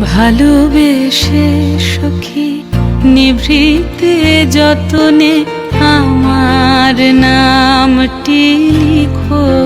ভালোবেসে সখী নিভৃতে যতনে আমার নামটি লিখো।